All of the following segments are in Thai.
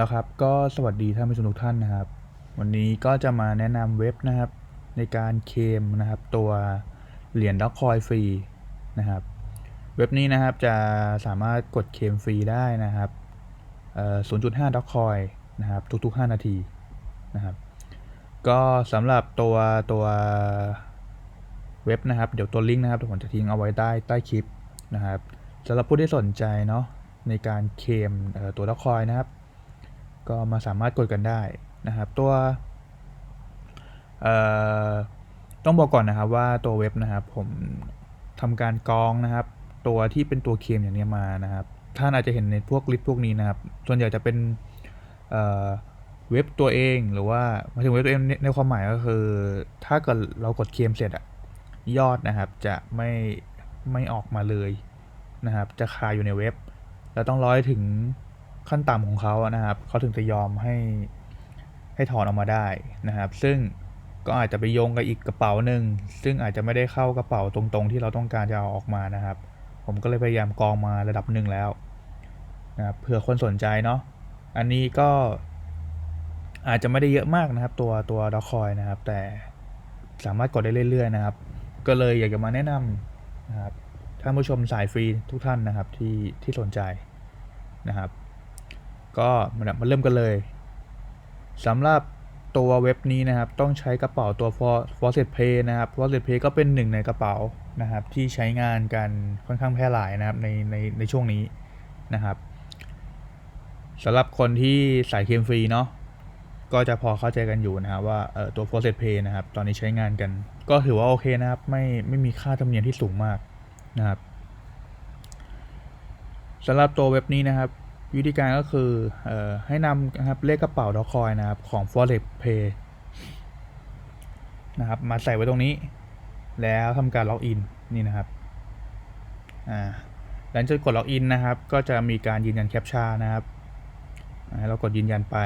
แล้วครับก็สวัสดีท่านผู้ชมทุกท่านนะครับ วันนี้ก็จะมาแนะนำเว็บนะครับ ในการเคมนะครับ ตัวเหรียญด็อกคอยฟรีนะครับ เว็บนี้นะครับจะสามารถกดเคมฟรีได้นะครับ0.5ด็อกคอยนะครับทุก ๆ 5 นาทีนะครับ ก็สำหรับตัวตัวเว็บนะครับ เดี๋ยวตัวลิงก์นะครับผมจะทิ้งเอาไว้ใต้ใต้คลิปนะครับสำหรับผู้ที่สนใจเนาะในการเคมตัวด็อกคอยนะครับ ก็มาสามารถกดกันได้นะครับ ตัวเอ่อต้องบอกก่อนนะครับว่าตัวเว็บนะครับผมทำการกรองนะครับ ตัวที่เป็นตัวเคลมอย่างนี้มานะครับท่านอาจจะเห็นในพวกลิสต์พวกนี้นะครับ ส่วนใหญ่จะเป็นเอ่อเว็บตัวเองหรือว่ามาถึงเว็บตัวเองในความหมายก็คือ ถ้าเกิดเรากดเคลมเสร็จอะยอดนะครับจะไม่ไม่ออกมาเลยนะครับ จะคาอยู่ในเว็บ เราต้องร้อยถึง ขั้นต่ำของเขาอะนะครับเขาถึงจะยอมให้ให้ถอนออกมาได้นะครับ ซึ่งก็อาจจะไปโยงกับอีกกระเป๋าหนึ่งซึ่งอาจจะไม่ได้เข้ากระเป๋าตรงๆ ที่เราต้องการจะเอาออกมานะครับ ผมก็เลยพยายามกองมาระดับหนึ่งแล้วนะครับเผื่อคนสนใจเนาะอันนี้ก็อาจจะไม่ได้เยอะมากนะครับ ตัวตัวดอคอยนะครับ แต่สามารถกดได้เรื่อยๆนะครับ ก็เลยอยากจะมาแนะนำนะครับท่านผู้ชมสายฟรีทุกท่านนะครับที่ที่สนใจนะครับ ก็มาเริ่มกันเลยสำหรับตัวเว็บนี้นะครับ ต้องใช้กระเป๋าตัว For Faucet Pay นะครับ Faucet Pay ก็เป็นหนึ่งในกระเป๋านะครับ ที่ใช้งานกันค่อนข้างแพร่หลายนะครับในในในช่วงนี้นะครับสำหรับคนที่สายเคมฟรีเนาะก็จะพอเข้าใจกันอยู่นะครับว่าตัว Faucet Pay นะครับ ตอนนี้ใช้งานกัน ก็ถือว่าโอเคนะครับ ไม่ไม่มีค่าธรรมเนียมที่สูงมากนะครับสำหรับตัวเว็บนี้นะครับ วิธีการก็คือออให้นำนะครับเลขกระเป๋าดอคอยนะครับของ Forex Pay นะครับมาใส่ไว้ตรงนี้ แล้วทำการล็อกอินนี่นะครับหลังจากกดล็อกอินนะครับ ก็จะมีการยืนยันแคปชานะครับเรากดยืนยันไป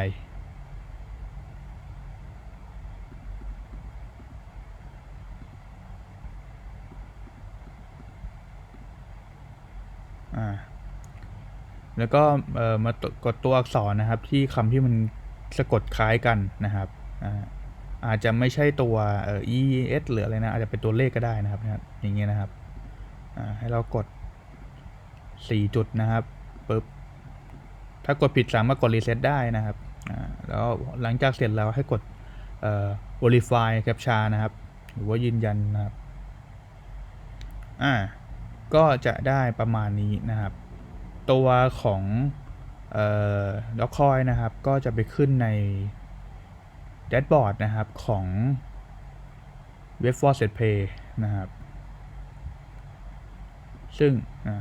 อ่า แล้วก็มากดตัวอักษรนะครับ ที่คำที่มันสะกดคล้ายกันนะครับอาจจะไม่ใช่ตัว e s หรืออะไรนะ อาจจะเป็นตัวเลขก็ได้นะครับ อย่างเงี้ยนะครับให้เรากด 4 จุดนะครับปึ๊บถ้ากดผิดสามารถกดรีเซ็ตได้นะครับแล้วหลังจากเสร็จแล้วให้กดเอ่อ verify captcha นะครับ หรือว่ายืนยันนะครับ อ่า ก็จะได้ประมาณนี้นะครับ ตัวของด็อกคอยนะครับ ก็จะไปขึ้นในแดชบอร์ดนะครับของเว็บ Faucet Pay นะครับ ซึ่ง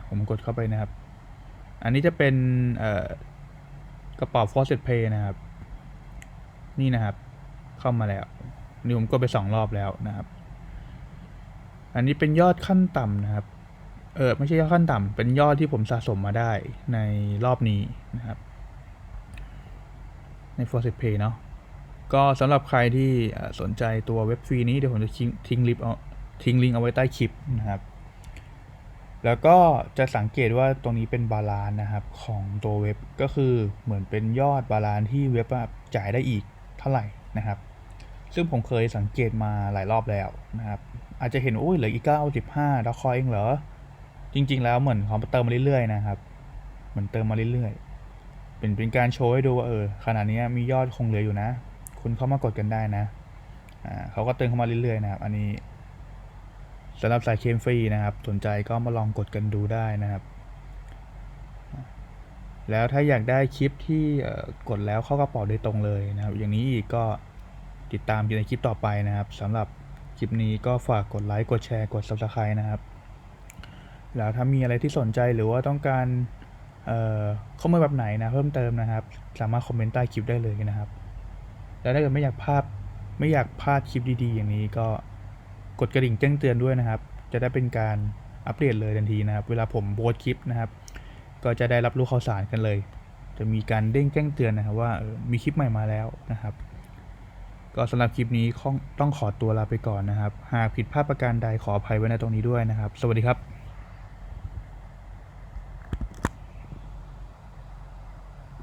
ผมกดเข้าไปนะครับ อันนี้จะเป็นกระเป๋า Faucet Pay นะครับ นี่นะครับ เข้ามาแล้ว นี่ผมกดไปสองรอบแล้วนะครับ อันนี้เป็นยอดขั้นต่ำนะครับ เออไม่ใช่ยอดขั้นต่ำเป็นยอดที่ผมสะสมมาได้ในรอบนี้นะครับ ใน f o r c e Pay เนาะก็สำหรับใครที่สนใจตัวเว็บฟรีนี้เดี๋ยวผมจะทิ้งทิ้งลิงก์เอาทิ้งลิงก์เอาไว้ใต้คลิปนะครับ แล้วก็จะสังเกตว่าตรงนี้เป็นบาลานนะครับของตัวเว็บก็คือเหมือนเป็นยอดบาลานที่เว็บจ่ายได้อีกเท่าไหร่นะครับ ซึ่งผมเคยสังเกตมาหลายรอบแล้วนะครับ อาจจะเห็นโอ้ยเหลืออีก95ดอคอยเองเหรอ จริง ๆ แล้วเหมือนเขาเติมมาเรื่อยๆนะครับ เหมือนเติมมาเรื่อยๆ เป็นเป็นการโชว์ให้ดูว่าเออขนาดนี้มียอดคงเหลืออยู่นะ คุณเข้ามากดกันได้นะอ่าเขาก็เติมเข้ามาเรื่อยๆนะครับ อันนี้สำหรับสายเคมฟรีนะครับ สนใจก็มาลองกดกันดูได้นะครับ แล้วถ้าอยากได้คลิปที่กดแล้วเข้ากระเป๋าโดยตรงเลยนะครับ อย่างนี้อีกก็ติดตามอยู่ในคลิปต่อไปนะครับสำหรับคลิปนี้ก็ฝากกดไลค์ กดแชร์ กด subscribe นะครับ แล้วถ้ามีอะไรที่สนใจหรือว่าต้องการข้อมูลแบบไหนนะเพิ่มเติมนะครับ สามารถคอมเมนต์ใต้คลิปได้เลยนะครับ แล้วถ้าเกิดไม่อยากพลาดไม่อยากพลาดคลิปดีๆ อย่างนี้ก็กดกระดิ่งแจ้งเตือนด้วยนะครับ จะได้เป็นการอัปเดตเลยทันทีนะครับ เวลาผมโพสคลิปนะครับ ก็จะได้รับรู้ข่าวสารกันเลย จะมีการเด้งแจ้งเตือนนะครับว่ามีคลิปใหม่มาแล้วนะครับ ก็สำหรับคลิปนี้ต้องขอตัวลาไปก่อนนะครับ หากผิดพลาดประการใดขออภัยไว้ในตรงนี้ด้วยนะครับ สวัสดีครับ